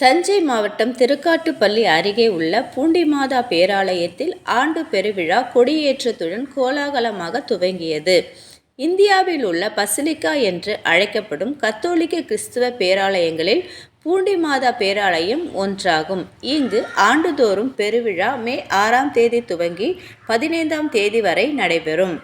தஞ்சை மாவட்டம் திருக்காட்டுப்பள்ளி அருகே உள்ள பூண்டிமாதா பேராலயத்தில் ஆண்டு பெருவிழா கொடியேற்றத்துடன் கோலாகலமாக துவங்கியது. இந்தியாவில் உள்ள பசிலிக்கா என்று அழைக்கப்படும் கத்தோலிக்க கிறிஸ்துவ பேராலயங்களில் பூண்டிமாதா பேராலயம் ஒன்றாகும். இங்கு ஆண்டுதோறும் பெருவிழா மே ஆறாம் தேதி துவங்கி பதினைந்தாம் தேதி வரை நடைபெறும்.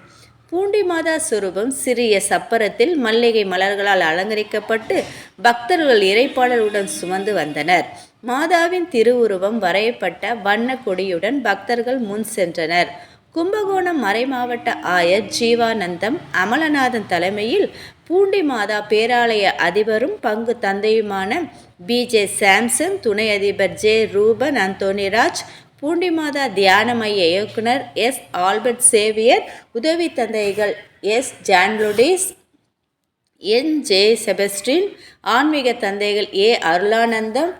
பூண்டி மாதா சுரூபம் சிறிய சப்பரத்தில் மல்லிகை மலர்களால் அலங்கரிக்கப்பட்டு பக்தர்கள் இறைப்பாடலுடன் சுமந்து வந்தனர். மாதாவின் திருவுருவம் வரையப்பட்ட வண்ண கொடியுடன் பக்தர்கள் முன் சென்றனர். கும்பகோணம் மறைமாவட்ட ஆயர் ஜீவானந்தம் அமலநாதன் தலைமையில் பூண்டி மாதா பேராலய அதிபரும் பங்கு தந்தையுமான பிஜே சாம்சன் துணை அதிபர் ஜே ரூபன் அந்தோனிராஜ் பூண்டிமாதா தியான மைய இயக்குனர் எஸ் ஆல்பர்ட் சேவியர் உதவி தந்தைகள் எஸ் ஜான்லுடிஸ் என் ஜே செபஸ்டின் ஆன்மீக தந்தைகள் ஏ அருளானந்தம்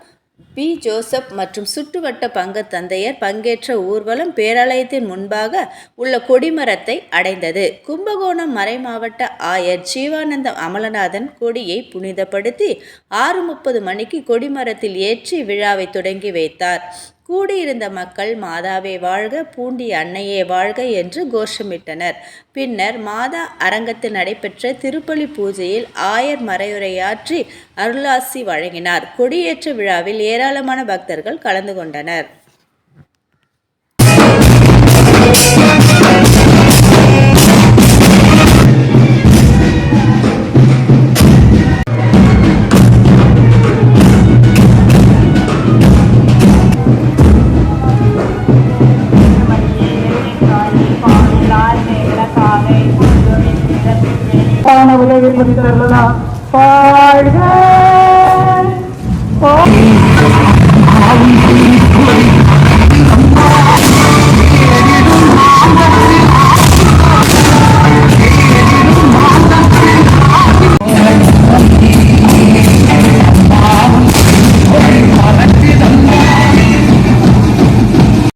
பி ஜோசப் மற்றும் சுற்றுவட்ட பங்கு தந்தையர் பங்கேற்ற ஊர்வலம் பேராலயத்தின் முன்பாக உள்ள கொடிமரத்தை அடைந்தது. கும்பகோணம் மறைமாவட்ட ஆயர் ஜீவானந்தம் அமலநாதன் கொடியை புனிதப்படுத்தி ஆறு முப்பது மணிக்கு கொடிமரத்தில் ஏற்றி விழாவை தொடங்கி வைத்தார். கூடியிருந்த மக்கள் மாதாவே வாழ்க பூண்டி அன்னையே வாழ்க என்று கோஷமிட்டனர். பின்னர் மாதா அரங்கத்தில் நடைபெற்ற திருப்பலி பூஜையில் ஆயர் மறையுரையாற்றி அருளாசி வழங்கினார். கொடியேற்ற விழாவில் ஏராளமான பக்தர்கள் கலந்து கொண்டனர். பான உலகில் மதித்தரலாம் வாழ்க